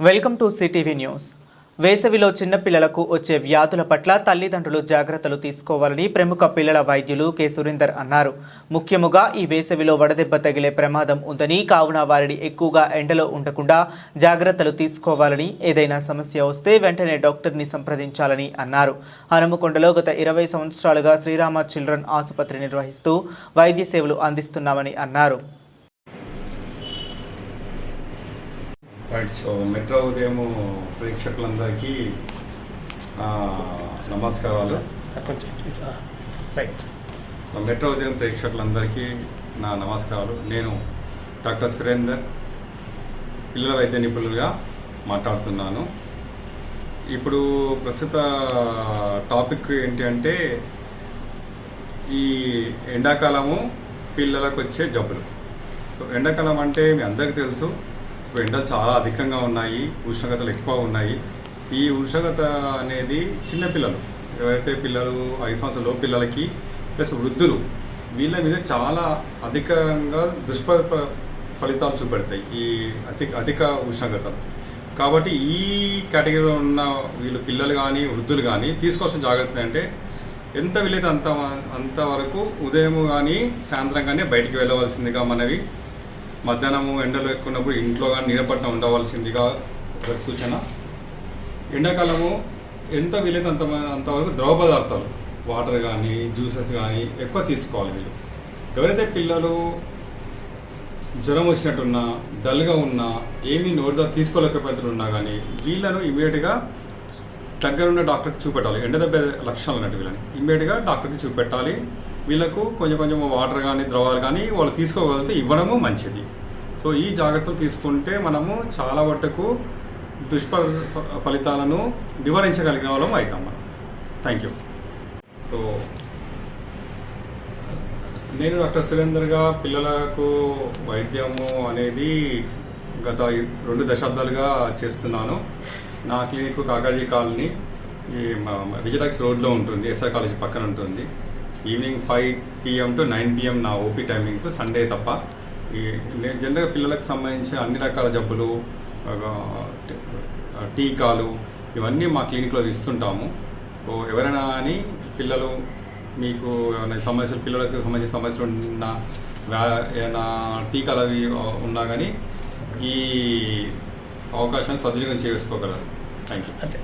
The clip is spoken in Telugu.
Welcome to CTV news. వేసవిలో చిన్నపిల్లలకు వచ్చే వ్యాధుల పట్ల తల్లిదండ్రులు జాగ్రత్తలు తీసుకోవాలని ప్రముఖ పిల్లల వైద్యులు కె. సురేందర్ అన్నారు. ముఖ్యముగా ఈ వేసవిలో వడదెబ్బ తగిలే ప్రమాదం ఉందని కావున వారిని ఎక్కువగా ఎండలో ఉండకుండా జాగ్రత్తలు తీసుకోవాలని ఏదైనా సమస్య వస్తే వెంటనే డాక్టర్ని సంప్రదించాలని అన్నారు. హనుమకొండలో గత ఇరవై సంవత్సరాలుగా శ్రీరామ చిల్డ్రన్ ఆసుపత్రి నిర్వహిస్తూ వైద్య సేవలు అందిస్తున్నామని అన్నారు. రైట్ సో మెట్రో ఉదయం ప్రేక్షకులందరికీ నమస్కారాలు. రైట్ సో మెట్రో ఉదయం ప్రేక్షకులందరికీ నా నమస్కారాలు. నేను డాక్టర్ సురేందర్ పిల్లల వైద్య నిపుణులుగా మాట్లాడుతున్నాను. ఇప్పుడు ప్రస్తుత టాపిక్ ఏంటి అంటే ఈ ఎండాకాలము పిల్లలకు వచ్చే జబ్బులు. సో ఎండాకాలం అంటే మీ అందరికీ తెలుసు. ఇప్పుడు ఎండలు చాలా అధికంగా ఉన్నాయి ఉష్ణోగ్రతలు ఎక్కువ ఉన్నాయి. ఈ ఉష్ణోగ్రత అనేది చిన్నపిల్లలు ఎవరైతే పిల్లలు ఐదు సంవత్సరాల లోపు పిల్లలకి ప్లస్ వృద్ధులు వీళ్ళ మీద చాలా అధికంగా దుష్ప ఫలితాలు చూపెడతాయి ఈ అతి అధిక ఉష్ణోగ్రతలు. కాబట్టి ఈ కేటగిరీలో ఉన్న వీళ్ళు పిల్లలు కానీ వృద్ధులు కానీ తీసుకోవాల్సిన జాగ్రత్త అంటే ఎంత వీలైతే అంత అంతవరకు ఉదయం కానీ సాయంత్రం కానీ బయటికి వెళ్ళవలసిందిగా మనవి మధ్యాహ్నము ఎండలు ఎక్కున్నప్పుడు ఇంట్లో కానీ నీడపట్న ఉండవలసిందిగా ఒక సూచన. ఎండాకాలము ఎంత వీలైతే అంత అంతవరకు ద్రవ పదార్థాలు వాటర్ కానీ జ్యూసెస్ కానీ ఎక్కువ తీసుకోవాలి వీళ్ళు. ఎవరైతే పిల్లలు జ్వరం వచ్చినట్టున్నా డల్గా ఉన్నా ఏమీ నోరుదా తీసుకోలేకపోతున్నా కానీ వీళ్ళను ఇమీడియట్గా దగ్గర ఉన్న డాక్టర్కి చూపెట్టాలి. ఎండ దెబ్బ లక్షణాలు ఉన్నట్టు వీళ్ళని. ఇమ్మీడియట్గా డాక్టర్కి చూపెట్టాలి. వీళ్ళకు కొంచెం కొంచెం వాటర్ కానీ ద్రవాలు కానీ వాళ్ళు తీసుకోగలిగితే ఇవ్వడము మంచిది. సో ఈ జాగ్రత్తలు తీసుకుంటే మనము చాలా మట్టుకు దుష్ప ఫలితాలను నివారించగలిగిన వాళ్ళం అవుతాం మనం. థ్యాంక్ యూ సో నేను డాక్టర్ సురేందర్గా పిల్లలకు వైద్యము అనేది గత రెండు దశాబ్దాలుగా చేస్తున్నాను. నా క్లినిక్ కాకాజీ కాలనీ ఈ మా- విజయటాక్స్ రోడ్లో ఉంటుంది ఎస్ఆర్ కాలేజ్ పక్కన ఉంటుంది. Evening five PM to nine PM నా ఓపీ టైమింగ్స్ సండే తప్ప. ఈ నేను జనరల్గా పిల్లలకు సంబంధించిన అన్ని రకాల జబ్బులు టీకాలు ఇవన్నీ మా క్లినిక్లో ఇస్తుంటాము. సో ఎవరైనా కానీ పిల్లలు మీకు ఏమైనా సమస్యలు పిల్లలకు సంబంధించిన సమస్యలు ఉన్నా వ్యా- ఏమైనా టీకాలు అవి ఉన్నా కానీ ఈ అవకాశాన్ని సద్వినియోగం చేసుకోగలరు. థ్యాంక్ యూ అంతే.